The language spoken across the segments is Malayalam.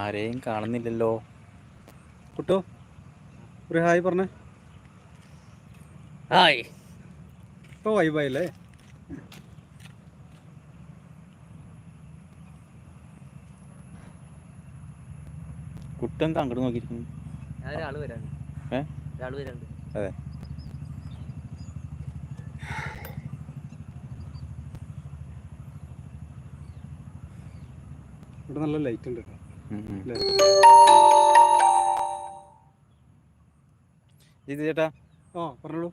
ആരെയും കാണുന്നില്ലല്ലോ. കുട്ടോ ഒരു ഹായ് പറഞ്ഞേ. ഹായ്. ഇപ്പൊ വൈബായില്ലേ കുട്ടൻ അങ്ങോട്ട് നോക്കിയിരിക്കുന്നു? അതെ. ഇവിടെ നല്ല ലൈറ്റ് ഉണ്ട് കേട്ടോ? ജിതി ചേട്ടാ ആ പറഞ്ഞോളൂ.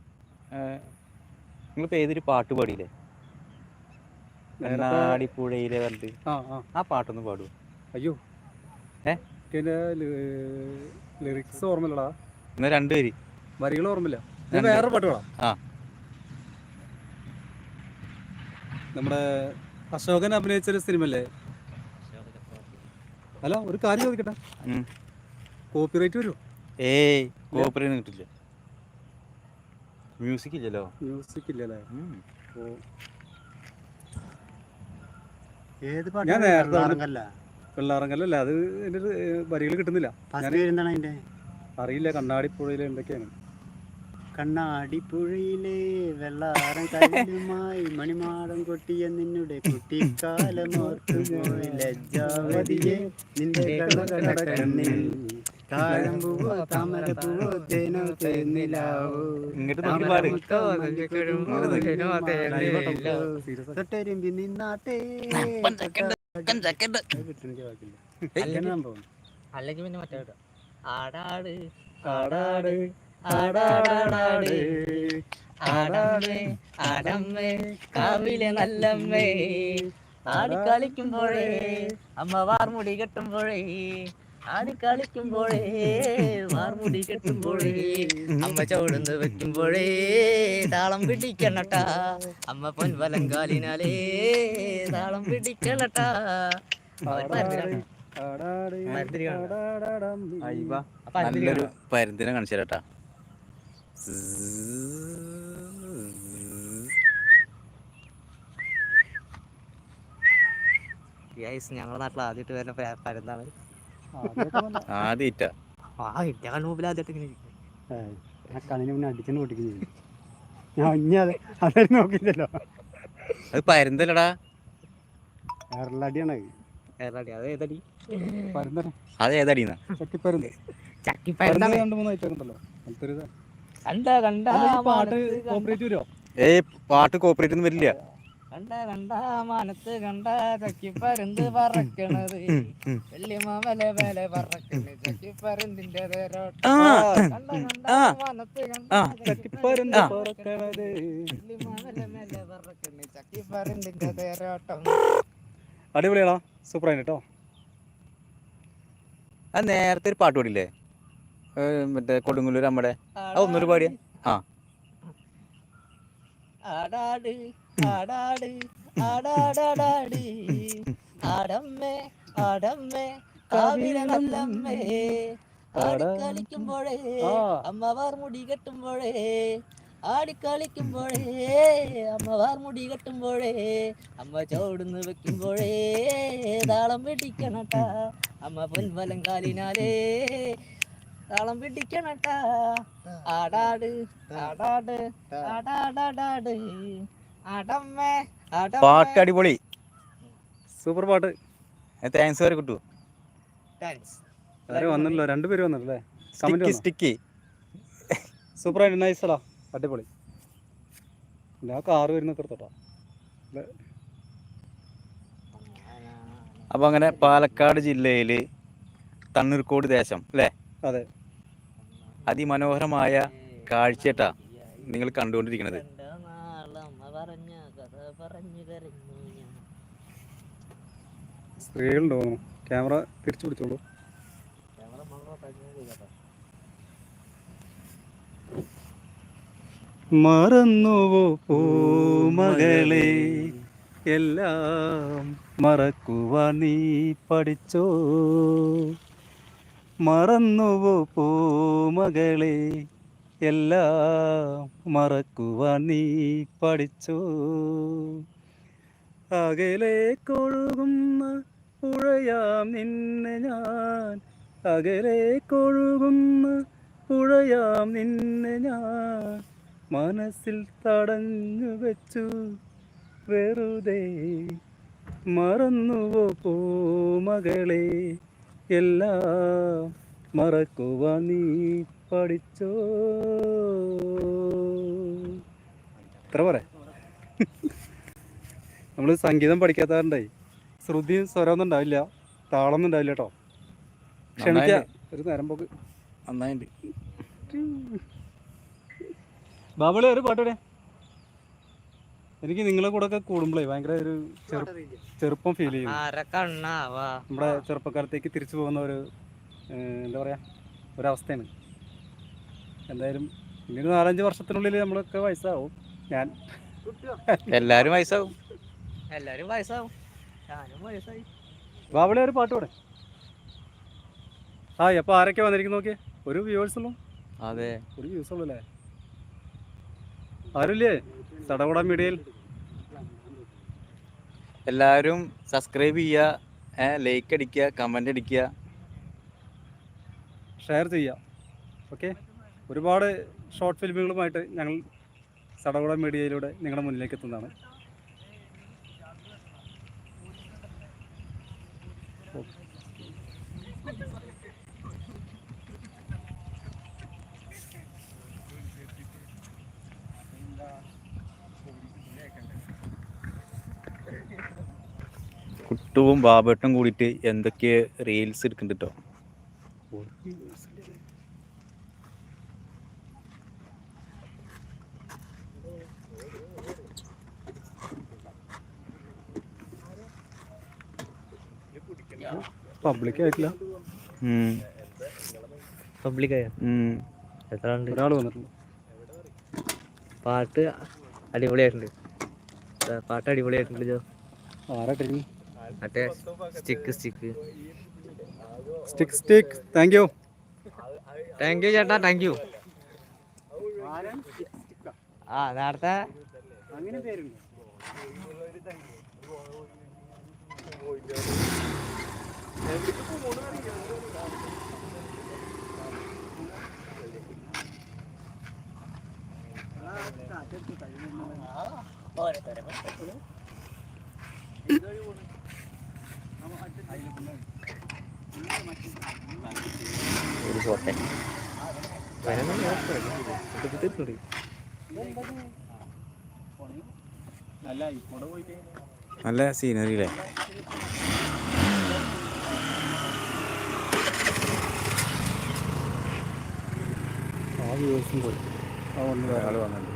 നിങ്ങളിപ്പോ ഏതൊരു പാട്ട് പാടിയില്ലേ? കണ്ണാടിപ്പുഴയിലെ വലുത് ആ പാട്ടൊന്ന് പാടുവോ അയ്യോ. ഏ? ഇതിന്റെ ലിറിക്സ് ഓർമ്മയില്ലടാ. എന്നാ രണ്ടുപേര് വരികൾ ഓർമ്മയില്ല. രണ്ട്. വേറെ പാട്ട് പാടാം. ആ. നമ്മുടെ അശോകൻ അഭിനയിച്ചൊരു സിനിമല്ലേ അല്ല ഒരു കാര്യം ചോദിക്കട്ടെ. കോപ്പിറൈറ്റ് വരുമോ ഏയ് കോപ്പിറൈറ്റ് കിട്ടില്ല. മ്യൂസിക് ഇല്ലല്ലോ. മ്യൂസിക് ഇല്ലല്ലേ? ഓ. ഏത് ഞാൻ നേരത്തെ വെള്ളാറങ്കല്ല അത് എന്റെ വരികൾ കിട്ടുന്നില്ല. അറിയില്ല കണ്ണാടി പുഴയിൽ എന്തൊക്കെയാണ്. കണ്ണാടിപ്പുഴയിലെ വെള്ളാരം കല്ലുമായി മണിമാടം കൊട്ടിയ നിന്നുടെ കുട്ടിക്കാലം ലജ്ജാവതിയെ നിന്റെ കണ്ണുകടക്കണ്ണിൽ കാരമ്പൂവോ താമരപ്പൂവോ തേനോ തേന്നിലാവോ ഇങ്ങോട്ട് നോക്കി പാട്. തൊട്ടരുമ്പി നിന്നാട്ടെ. അല്ലെങ്കിൽ പിന്നെ മറ്റേ ആടാട്. ആടാട്. ആടാടാടാട് ആടമ്മേ ആടമ്മേ കാവിലെ നല്ലമ്മേ. ആടിക്കളിക്കുമ്പോഴേ അമ്മ വാർമുടി കെട്ടുമ്പോഴേ ആടിക്കളിക്കുമ്പോഴേ വാർമുടി കെട്ടുമ്പോഴേ അമ്മ ചവിടുന്ന് വെക്കുമ്പോഴേ താളം പിടിക്കണട്ടാ. അമ്മ പൊൻവലം കാലിനാലേ താളം പിടിക്കണട്ടാ. നല്ലൊരു ആടാട് മരത്തിരി ഗൈസ് ഞങ്ങളുടെ നാട്ടിൽ ആദ്യമായിട്ട് വരുന്ന പ- പരുന്താണ്. ആദ്യമൊക്കെ നല്ല- ആദ്യമായിട്ടാ. ആ ഇന്ത്യ മുമ്പിൽ ആദ്യമായിട്ട് ഇങ്ങനെ ഇരിക്കും. ഏയ്, ആ കണ്ണിന് മുന്നേ അടിച്ചു പൊട്ടിക്കുന്നു ഞാൻ ഇനി അത് അതൊരു നോക്കിയില്ലല്ലോ. അത് പരുന്തല്ലടാ. കേരളടിയാണ് ഏതാടി അത് ഏതടി? പരുന്തനെ അത് ഏതടീന്നാ? ചട്ടിപ്പരുന്ത്. ചക്കിപ്പരുന്താണ് രണ്ട് മൂന്ന് അങ്ങനത്തെ ഒരു. കണ്ട കണ്ട ഈ പാട്ട് കോപ്പറേറ്റ് വരുമോ ഏയ് പാട്ട് കോപ്പറേറ്റ് ഒന്നും വരില്ല. കണ്ട കണ്ട മാനത്ത് കണ്ട ചക്കിപ്പരുന്ത് പറക്കണത്. വെള്ളിമാമല മേലെ ചക്കിപ്പരുന്തിന്റെ മാനത്ത് കണ്ട. പറക്കണത്. വെള്ളിമാമല മേലെ പറക്കണ്. ചക്കിപ്പരുന്തിന്റെ തേരോട്ടം. അടിപൊളിയാടാ സൂപ്പർ ആയിട്ടോ കേട്ടോ. അത് നേരത്തെ ഒരു പാട്ട് പാടില്ലേ? മറ്റേ കൊടുങ്ങല്ലൂർ നമ്മുടെ അത് ഒന്നൊരു പാടിയ. ആ. ആടാട് ആടാട് ആടാടാടാട്. ആടമ്മേ ആടമ്മേ കാവിലെ നല്ലമ്മേ ആടിക്കളിക്കുമ്പോഴേ ആ. അമ്മവാർ മുടി കെട്ടുമ്പോഴേ ആടിക്കളിക്കുമ്പോഴേ അമ്മവാർ മുടി കെട്ടുമ്പോഴേ അമ്മ ചോടുന്ന് വെക്കുമ്പോഴേ താളം പിടിക്കണട്ടാ. അമ്മ പൊൻവലം കാലിനാലേ താളം പിടിക്കണട്ടാ. ആടാട് ആടാട് ആടാടാടാട്. ആടമ്മേ പാട്ട് അടിപൊളി. സൂപ്പർ പാട്ട്. താങ്ക്സ് വരെ കിട്ടു താങ്ക്സ് ആരും വന്നല്ലോ രണ്ടുപേരും വന്നല്ലേ സ്റ്റിക്കി സ്റ്റിക്കി സൂപ്പർ ആയിട്ട് നൈസടാ അടിപൊളി. ഞാൻ കാറ് വരുന്ന കൊടുത്തോട്ടാ അപ്പൊ അങ്ങനെ പാലക്കാട് ജില്ലയിൽ തണ്ണീർക്കോട് ദേശം അല്ലേ? അതെ. അതിമനോഹരമായ കാഴ്ചട്ടാ നിങ്ങൾ കണ്ടുകൊണ്ടിരിക്കുന്നത്. സ്ത്രീകളുണ്ട്? ക്യാമറ തിരിച്ചു പിടിച്ചോളൂ. മറന്നുവോ പൂമകളെ? എല്ലാം മറക്കുവാൻ നീ പഠിച്ചോ? മറന്നുവോ പൂമകളെ? എല്ലാം മറക്കുവാൻ നീ പഠിച്ചോ? കൊഴുകുന്ന പുഴയാം നിന്നെ ഞാൻ. അകലെ കൊഴുകുന്ന പുഴയാം നിന്നെ ഞാൻ. മനസ്സിൽ തടഞ്ഞു വെച്ചു. വെറുതെ മറന്നുവോ പോ മകളെ എല്ലാം മറക്കുവാൻ നീ പഠിച്ചോ? എത്ര പറ. നമ്മൾ സംഗീതം പഠിക്കാത്തവരുണ്ടായി. ശ്രുതിയും സ്വരമൊന്നും ഉണ്ടാവില്ല. താളൊന്നും ഉണ്ടാവില്ല കേട്ടോ. ക്ഷമിക്കാം. ഒരു നേരം പോക്ക്. നന്നായിട്ട് ബാബളി ഒരു പാട്ടോടെ എനിക്ക് നിങ്ങളെ കൂടെ ഒക്കെ കൂടുമ്പോഴേ ഭയങ്കര ഒരു ചെറു ചെറുപ്പം ഫീൽ ചെയ്യും. നമ്മുടെ ചെറുപ്പക്കാലത്തേക്ക് തിരിച്ചു പോകുന്ന ഒരു എന്താ പറയാ ഒരവസ്ഥയാണ്. എന്തായാലും ഇനി ഒരു നാലഞ്ച് വർഷത്തിനുള്ളിൽ നമ്മളൊക്കെ വയസ്സാവും. ഞാൻ എല്ലാരും വയസ്സാവും. എല്ലാരും വയസ്സാവും. ഞാനും വയസ്സായി. ബാബളി ഒരു പാട്ട് പാടെ. ആ അപ്പൊ ആരൊക്കെ വന്നിരിക്കുന്നു നോക്കിയേ? ഒരു വ്യൂവേഴ്സ് ഉള്ളൂ. അതെ. ഒരു വ്യൂസ് ഉള്ളൂ അല്ലേ? ആരുമില്ലേ? തടകുട മീഡിയയിൽ എല്ലാവരും സബ്സ്ക്രൈബ് ചെയ്യുക ലൈക്ക് അടിക്കുക കമന്റ് അടിക്കുക. ഷെയർ ചെയ്യുക. ഓക്കെ ഒരുപാട് ഷോർട്ട് ഫിലിമുകളുമായിട്ട് ഞങ്ങൾ സടകുട മീഡിയയിലൂടെ നിങ്ങളുടെ മുന്നിലേക്ക് എത്തുന്നതാണ്. കുട്ടുവും ബാബേട്ടും കൂടിയിട്ട് എന്തൊക്കെ റീൽസ് എടുക്കുന്നുണ്ട് കേട്ടോ പബ്ലിക് ആയിട്ടില്ല. പബ്ലിക്കായ എത്ര ഉണ്ട് ഒരാൾ വന്നിട്ടുണ്ട്. പാട്ട് അടിപൊളിയായിട്ടുണ്ട്. പാട്ട് അടിപൊളിയായിട്ടുണ്ട് ജോ. ആരാട്ടിരിക്കുന്നു മറ്റേ stick stick stick stick thank you thank you ചേട്ടാ. താങ്ക് യു ആ നേരത്തെ. അങ്ങനെ പേരുണ്ട്. ഒരു പോട്ടെ നല്ല സീനറി അല്ലേ ആ ദിവസം പോയി. ആ ഒന്ന് ഒരാൾ വന്നിട്ടുണ്ട്.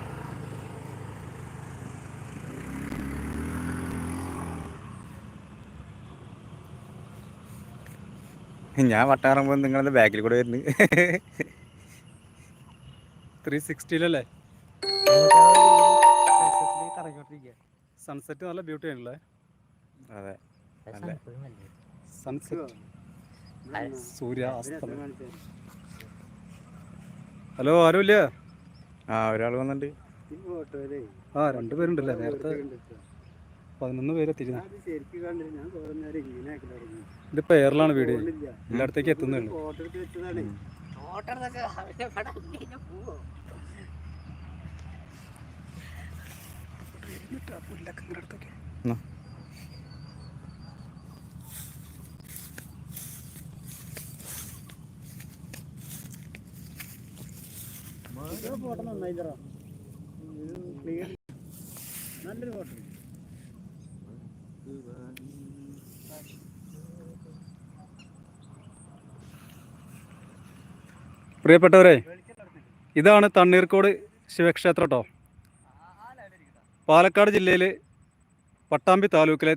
ഞാൻ വട്ടാറുമ്പോൾ നിങ്ങളത് ബാക്കിൽ കൂടെ വരുന്നു. ത്രീ സിക്സ്റ്റിയിലല്ലേ സൺസെറ്റ് നല്ല ബ്യൂട്ടി ആണല്ലേ? അതെ. സൺസെറ്റ് സൂര്യാസ്തമയം ഹലോ ആരുമില്ല? ആ ഒരാൾ വന്നിട്ടുണ്ട് ആ രണ്ടുപേരുണ്ടല്ലേ? നേരത്തെ പതിനൊന്ന് പേരെ ഇത് ഇതിപ്പോ എയറിലാണ് വീഡിയോ എല്ലായിടത്തേക്ക് എത്തുന്നേ ഉള്ളൂ. എന്നാ. നല്ലൊരു ഫോട്ടോ. പ്രിയപ്പെട്ടവരെ ഇതാണ് തണ്ണീർക്കോട് ശിവക്ഷേത്രം കേട്ടോ പാലക്കാട് ജില്ലയിൽ പട്ടാമ്പി താലൂക്കിലെ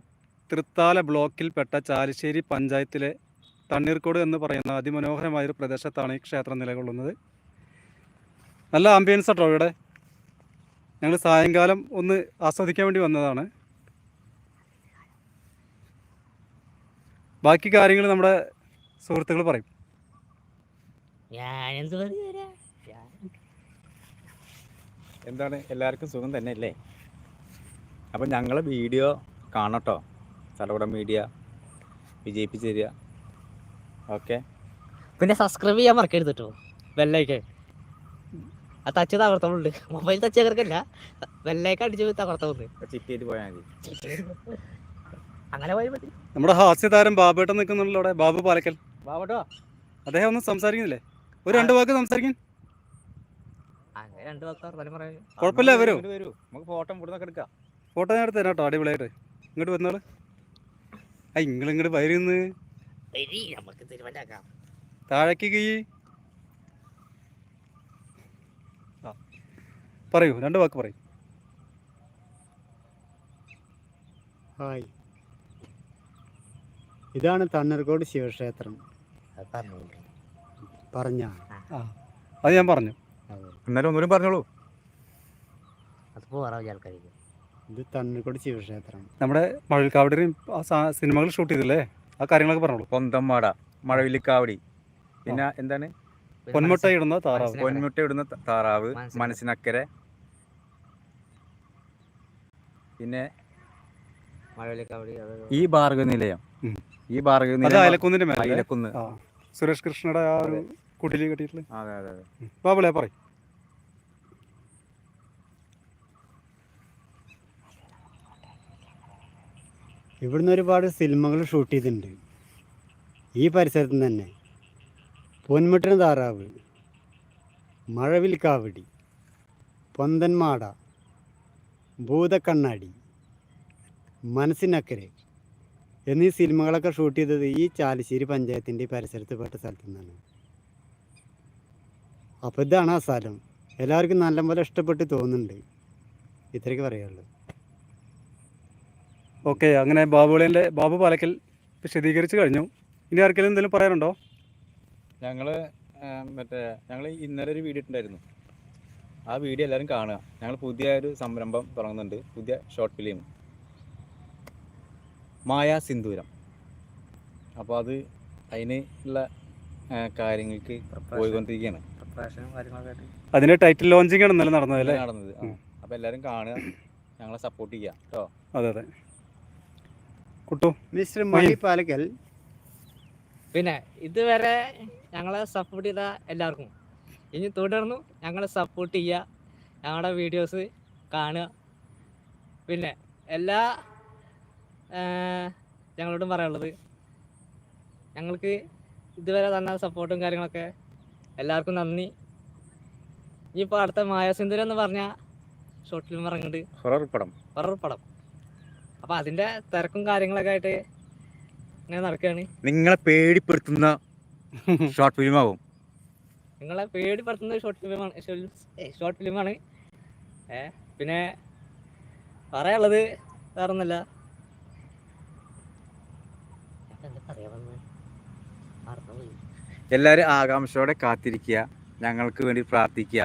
തൃത്താല ബ്ലോക്കിൽപ്പെട്ട ചാലിശ്ശേരി പഞ്ചായത്തിലെ തണ്ണീർക്കോട് എന്ന് പറയുന്ന അതിമനോഹരമായൊരു പ്രദേശത്താണ് ഈ ക്ഷേത്രം നിലകൊള്ളുന്നത്. നല്ല ആംബിയൻസ് കേട്ടോ ഇവിടെ. ഞങ്ങൾ സായങ്കാലം ഒന്ന് ആസ്വദിക്കാൻ വേണ്ടി വന്നതാണ്. ബാക്കി കാര്യങ്ങൾ നമ്മുടെ സുഹൃത്തുക്കൾ പറയും. ഞാനെന്ത് എന്താണ്? എല്ലാവർക്കും സുഖം തന്നെ അല്ലേ അപ്പം ഞങ്ങളെ വീഡിയോ കാണട്ടോ. തലകുടം മീഡിയ വിജയിപ്പിച്ച് തരിക ഓക്കെ? പിന്നെ സബ്സ്ക്രൈബ് ചെയ്യാൻ മറക്കരുത് കേട്ടോ ബെല്ലൈക്കൻ ആ തച്ച് തകർത്തോളുണ്ട് മൊബൈൽ തച്ച് തകർക്കല്ല വെല്ലൊക്കെ അടിച്ച് ചെയ്ത് പോയാൽ മതി. അങ്ങനെ മതി. നമ്മുടെ ഹാസ്യതാരം ബാബേട്ടൻ നിൽക്കുന്നുണ്ടല്ലോ അവിടെ. ബാബു പാലക്കൽ. ബാബട്ടോ? അദ്ദേഹം ഒന്നും സംസാരിക്കുന്നില്ലേ? ഒരു രണ്ട് വാക്ക് സംസാരിക്കും അങ്ങനെ രണ്ട് വാക്ക് വർത്താനം പറയാൻ. കുഴപ്പമില്ല, വരൂ. നമുക്ക് ഫോട്ടോ ഇവിടുന്നൊക്കെ എടുക്കാം ഫോട്ടോ ഞാൻ എടുത്ത് തരാം കേട്ടോ അടിപൊളിയായിട്ട്. ഇങ്ങോട്ട് വന്നോളൂ. ആ നിങ്ങൾ ഇങ്ങോട്ട് വരുന്ന് താഴേക്ക് കീ. പറയൂ രണ്ട് വാക്ക് പറയൂ. ഹായ്. ഇതാണ് തണ്ണർകോട് ശിവക്ഷേത്രം. അത് ആ. പറഞ്ഞ അത് ഞാൻ പറഞ്ഞു. എന്നാലും ഒന്നുകൂടി പറഞ്ഞോളൂ. അത് പോറാ ആൾക്കാർക്ക് ഇത് തണ്ണിക്കോട് ശിവക്ഷേത്രം. നമ്മുടെ മഴക്കാവടിയും ആ സിനിമകൾ ഷൂട്ട് ചെയ്തില്ലേ? ആ കാര്യങ്ങളൊക്കെ പറഞ്ഞോളൂ. പൊന്തമ്മാട മഴവില്ലിക്കാവടി. പിന്നെ എന്താണ്? പൊന്മുട്ട ഇടുന്ന താറാവ്. പൊന്മുട്ട ഇടുന്ന താറാവ് മനസ്സിനക്കരെ. പിന്നെ മഴവിലേക്കവിടെ ഈ ഭാർഗവ നിലയം. ഈ ഭാർഗവ നിലയം അയലക്കുന്നിന്റെ മേലെ. അയലക്കുന്ന്. ആ. സുരേഷ് കൃഷ്ണയുടെ ആ ഒരു കുടിൽ കെട്ടിയിട്ടുള്ള അതെ അതെ അതെ. ബാബുളെ പറ ഇവിടുന്ന് ഒരുപാട് സിനിമകൾ ഷൂട്ട് ചെയ്തിട്ടുണ്ട്. ഈ പരിസരത്ത് നിന്ന് തന്നെ. പൊന്മുട്ടിന് താറാവ് മഴവിൽ കാവടി പൊന്തന്മാട ഭൂതക്കണ്ണാടി മനസ്സിനക്കരെ എന്നീ സിനിമകളൊക്കെ ഷൂട്ട് ചെയ്തത് ഈ ചാലിശ്ശേരി പഞ്ചായത്തിന്റെ പരിസരത്ത് പെട്ട സ്ഥലത്തു നിന്നാണ് അപ്പോൾ ഇതാണ് ആ സ്ഥലം. എല്ലാവർക്കും നല്ലപോലെ ഇഷ്ടപ്പെട്ട് തോന്നുന്നുണ്ട്. ഇത്രയ്ക്ക് പറയുള്ളൂ ഓക്കെ അങ്ങനെ ബാബുളിന്റെ ബാബു പാലക്കൽ വിശദീകരിച്ച് കഴിഞ്ഞു. ഇനി ആർക്കെങ്കിലും എന്തെങ്കിലും പറയാനുണ്ടോ? ഞങ്ങൾ മറ്റേ ഞങ്ങൾ ഇന്നലെ ഒരു വീഡിയോ ഇട്ടുണ്ടായിരുന്നു ആ വീഡിയോ എല്ലാവരും കാണുക. ഞങ്ങൾ പുതിയ ഒരു സംരംഭം തുടങ്ങുന്നുണ്ട്. പുതിയ ഷോർട്ട് ഫിലിം മായാ സിന്ദൂരം. അപ്പോൾ അത് അതിന് ഉള്ള കാര്യങ്ങൾക്ക് പോയിക്കൊണ്ടിരിക്കുകയാണ്. പ്രഭാഷണം കാര്യങ്ങളൊക്കെ ആയിട്ട്. അതിന്റെ ടൈറ്റിൽ ലോഞ്ചിങ് ആണ് ഇന്നലെ നടന്നത് അല്ലേ? നടന്നത്. അപ്പൊ അപ്പോൾ എല്ലാവരും കാണുക. ഞങ്ങളെ സപ്പോർട്ട് ചെയ്യുക. കേട്ടോ അതെ അതെ. കുട്ടു മിസ്റ്റർ മണി പാലക്കൽ. പിന്നെ ഇതുവരെ ഞങ്ങളെ സപ്പോർട്ട് ചെയ്ത എല്ലാവർക്കും. ഇനി തുടർന്നും ഞങ്ങളെ സപ്പോർട്ട് ചെയ്യുക. ഞങ്ങളുടെ വീഡിയോസ് കാണുക. പിന്നെ എല്ലാ ഞങ്ങളോടും പറയാനുള്ളത് ഞങ്ങൾക്ക് ഇതുവരെ തന്ന സപ്പോർട്ടും കാര്യങ്ങളൊക്കെ എല്ലാവർക്കും നന്ദി. ഈ പാടത്തെ മായാസുന്ദരം എന്ന് പറഞ്ഞ ഷോർട്ട് ഫിലിം ഇറങ്ങുന്നുണ്ട്. ഹൊറർ പടം. ഹൊറർ പടം. അപ്പോൾ അതിന്റെ തിരക്കും കാര്യങ്ങളൊക്കെ ആയിട്ട് ഇങ്ങനെ നടക്കുകയാണ് നിങ്ങളെ പേടിപ്പെടുത്തുന്ന ഷോർട്ട് ഫിലിം ആവും. നിങ്ങളെ പേടിപ്പെടുത്തുന്ന ഷോർട്ട് ഫിലിമാണ് ഷോർട്ട് ഫിലിമാണ് ഏ പിന്നെ പറയാനുള്ളത് വേറെ എല്ലാവരും ആകാംക്ഷയോടെ കാത്തിരിക്കുക. ഞങ്ങൾക്ക് വേണ്ടി പ്രാർത്ഥിക്കുക.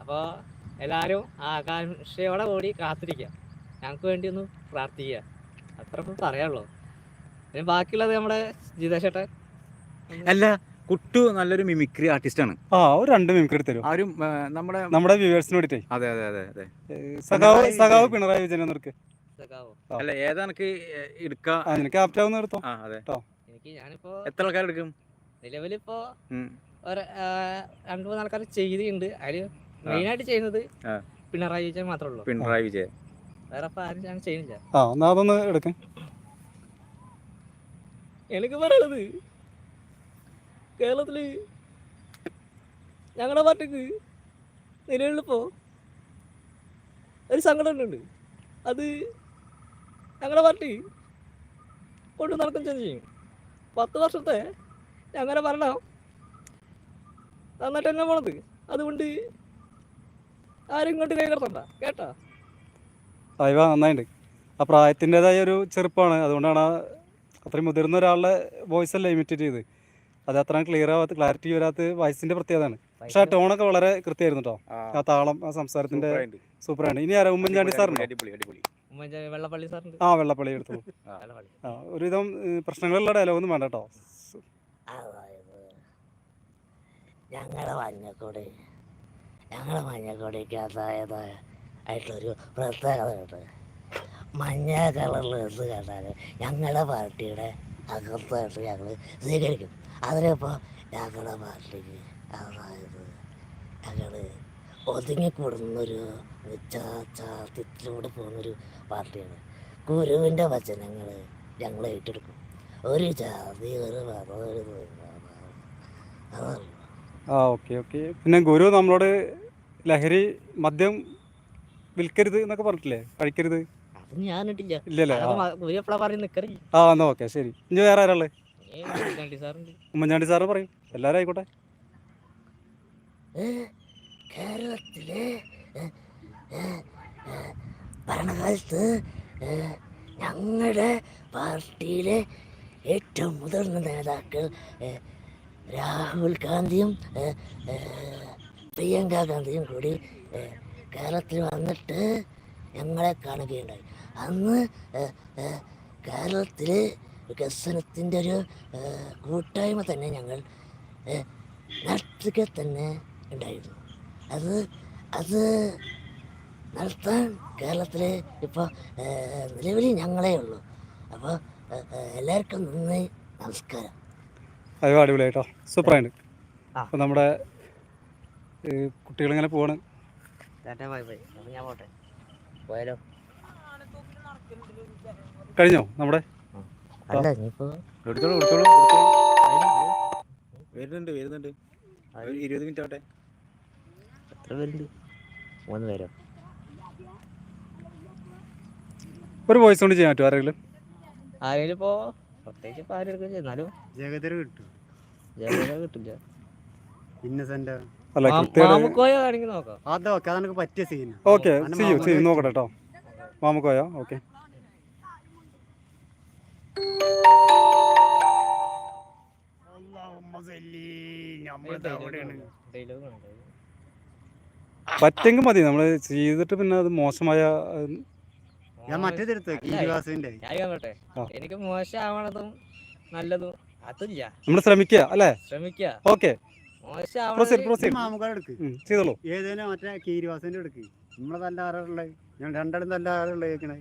അപ്പോൾ എല്ലാവരും ആകാംക്ഷയോടെ കൂടി കാത്തിരിക്കുക. ഞങ്ങൾക്ക് വേണ്ടി ഒന്ന് പ്രാർത്ഥിക്കുക. അത്ര പറയാനുള്ളൂ. പിന്നെ ബാക്കിയുള്ളത് നമ്മുടെ ജിതേഷേട്ടൻ അല്ല കുട്ടു നല്ലൊരു മിമിക്രി ആർട്ടിസ്റ്റ് ആണ്. ആ ഒരു രണ്ട് മിമിക്രി എടുത്ത് തരും ആരും നമ്മുടെ നമ്മുടെ വ്യൂവേഴ്സിന് വേണ്ടിയിട്ടേ. അതെ അതെ അതെ അതെ. സഖാവ് സഖാവ് പിണറായി വിജയൻ എന്നവർക്ക്. സഖാവോ? അല്ല ഏതാ എനിക്ക് എടുക്കാം? നിനക്ക് ആപ്റ്റാവുന്ന എടുത്തോ. ആ അതെ. എനിക്ക് ഞാനിപ്പോ എത്ര ആൾക്കാർ എടുക്കും? നിലവിലിപ്പോൾ ഉം. ഒരു ആ, രണ്ട് മൂന്ന് ആൾക്കാർ ചെയ്തിട്ടുണ്ട്. മെയിൻ ആയിട്ട് ചെയ്യുന്നത് പിണറായി വിജയൻ മാത്രമേ ഉള്ളൂ. പിണറായി വിജയൻ. വേറെ ആരും ഞാൻ ചെയ്യുന്നില്ല. ആ എന്നാ അതൊന്ന് എടുക്കാം. എനിക്ക് പറയണത് കേരളത്തിൽ ഞങ്ങളുടെ പാർട്ടിക്ക് നിലവിലിപ്പോ ഒരു സംഘടന ഉണ്ട് അത് ഞങ്ങളുടെ പാർട്ടി കൊണ്ടു നടക്കും ചെയ്യും. പത്ത് വർഷത്തെ ഞങ്ങളുടെ ഭരണം. നന്നായിട്ട് തന്നെ പോണത്. അതുകൊണ്ട് ആരും ഇങ്ങോട്ട് കൈകടത്തണ്ട കേട്ടാ? അയവ നന്നായിട്ട് ആ പ്രായത്തിന്റെതായ ഒരു ചെറുപ്പമാണ് അതുകൊണ്ടാണ് അത്രയും മുതിർന്ന ഒരാളുടെ വോയിസ് അല്ല ഇമിറ്റേറ്റ് ചെയ്ത്. അത് അത്ര ക്ലിയർ ആവാത്ത ക്ലാരിറ്റി വരാത്ത വയസ്സിന്റെ പ്രത്യേകതയാണ്. പക്ഷെ ആ ടോണൊക്കെ വളരെ കൃത്യമായിരുന്നു കേട്ടോ ആ. താളം ആ സംസാരത്തിന്റെ സൂപ്പറാണ് ഇനി ആരാ ഉമ്മൻചാണ്ടി സാറിന് അടിപൊളി അടിപൊളി ഉമ്മൻചാണ്ടി വെള്ളപ്പള്ളി സാറുണ്ട് ആ വെള്ളപ്പള്ളി എടുത്തു. വെള്ളപ്പള്ളി. ആ ഒരുവിധം പ്രശ്നങ്ങളുള്ള ഡയലോഗൊന്നും വേണ്ട കേട്ടോ. അതായത് ഞങ്ങളുടെ മഞ്ഞക്കോട് ഞങ്ങളുടെ മഞ്ഞക്കോടിക്ക് അതായത് ആയിട്ടുള്ളൊരു പ്രത്യേകതയുണ്ട്. മഞ്ഞ കളറിൽ എന്ന് കണ്ടാൽ ഞങ്ങളുടെ പാർട്ടിയുടെ അകത്തായിട്ട് ഞങ്ങൾ സ്വീകരിക്കും. അതിനിപ്പോൾ ഞങ്ങളുടെ പാർട്ടിക്ക് അതായത് ഞങ്ങൾ ഒതുങ്ങിക്കൂടുന്നൊരു ചാത്തിലൂടെ പോകുന്നൊരു പാർട്ടിയാണ്. ഗുരുവിന്റെ വചനങ്ങൾ ഞങ്ങൾ ഏറ്റെടുക്കും. ഒരു ജാതി ഒരു മതം ഒരു ആ ഓക്കെ ഓക്കെ. പിന്നെ ഗുരു നമ്മളോട് ലഹരി മദ്യം വിൽക്കരുത് എന്നൊക്കെ പറഞ്ഞിട്ടില്ലേ? കഴിക്കരുത്? അത് ഇല്ലല്ലേ? ആ. ഒരു എപ്പോഴാ പറയും നിക്കറില്ല. ആ എന്നാ ഓക്കെ ശരി. ഇനി വേറെ ആരാളെ സാറുണ്ട്. ഉമ്മൻചാണ്ടി സാറ് പറയും. എല്ലാവരും ആയിക്കോട്ടെ. കേരളത്തിലെ ഭരണകാലത്ത് ഞങ്ങളുടെ പാർട്ടിയിലെ ഏറ്റവും മുതിർന്ന നേതാക്കൾ രാഹുൽ ഗാന്ധിയും പ്രിയങ്ക ഗാന്ധിയും കൂടി കേരളത്തിൽ വന്നിട്ട് ഞങ്ങളെ കാണുകയുണ്ടായി. അന്ന് കേരളത്തിൽ വികസനത്തിന്റെ ഒരു കൂട്ടായ്മ തന്നെ ഞങ്ങൾ നടത്തുക തന്നെ ഉണ്ടായിരുന്നു. അത് അത് നടത്താൻ കേരളത്തിൽ ഇപ്പോൾ നിലവിൽ ഞങ്ങളേ ഉള്ളൂ. അപ്പോൾ എല്ലാവർക്കും നന്ദി നമസ്കാരം. അയ്യോ കേട്ടോ സൂപ്പറായിട്ട്. അപ്പോൾ നമ്മുടെ കുട്ടികളിങ്ങനെ പോവാണ്. ബൈ ബൈ ഞാൻ പോട്ടെ. പോയാലോ? കഴിഞ്ഞോ നമ്മുടെ? വരുന്നുണ്ട് വരുന്നുണ്ട്. ഇരുപത് മിനിറ്റ് ആവട്ടെ. എത്ര പേരുണ്ട് മൂന്ന് പേരോ. ഒരു വോയിസ് കൊണ്ട് ചെയ്യാൻ പറ്റുമോ ആരെങ്കിലും? ആരെങ്കിലും ഇപ്പോ പ്രത്യേകിച്ച് ഇപ്പൊ ആരും എടുക്കില്ല എന്നാലും ജഗതര് കിട്ടും. ജനറൽ കിട്ടില്ല. ഇന്നസെന്റ് അല്ല മാമുക്കോയ നോക്കാം? പറ്റിയ സീൻ ഓക്കെ അന്നെ ചെയ്യൂ മാമനെ ചെയ്യൂ വെച്ച്. നോക്കട്ടെ കേട്ടോ. മാമക്കോയോ? ഓക്കെ ഡയലോഗ് ഉണ്ട്. പറ്റെങ്കിൽ മതി. നമ്മൾ ചെയ്തിട്ട് പിന്നെ അത് മോശമായ ഞാൻ മറ്റേതെടുത്ത്. എനിക്ക് മോശമാവണതും നല്ലതും അതില്ല. നമ്മൾ ശ്രമിക്കുക അല്ലേ? ശ്രമിക്കുക. ഓക്കെ. ചെയ്തോളൂ. ഏതേലും മറ്റേ കീരിവാസിന്റെ എടുക്ക്. നമ്മളെ നല്ല ഞാൻ രണ്ടിടം നല്ല കേൾക്കണേ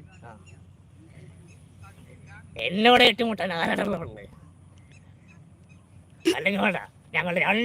എന്നോട് ഏറ്റുമുട്ടാൻ ആരാണുള്ളത് അല്ലെങ്കിൽ വേണ്ട. ഞങ്ങൾ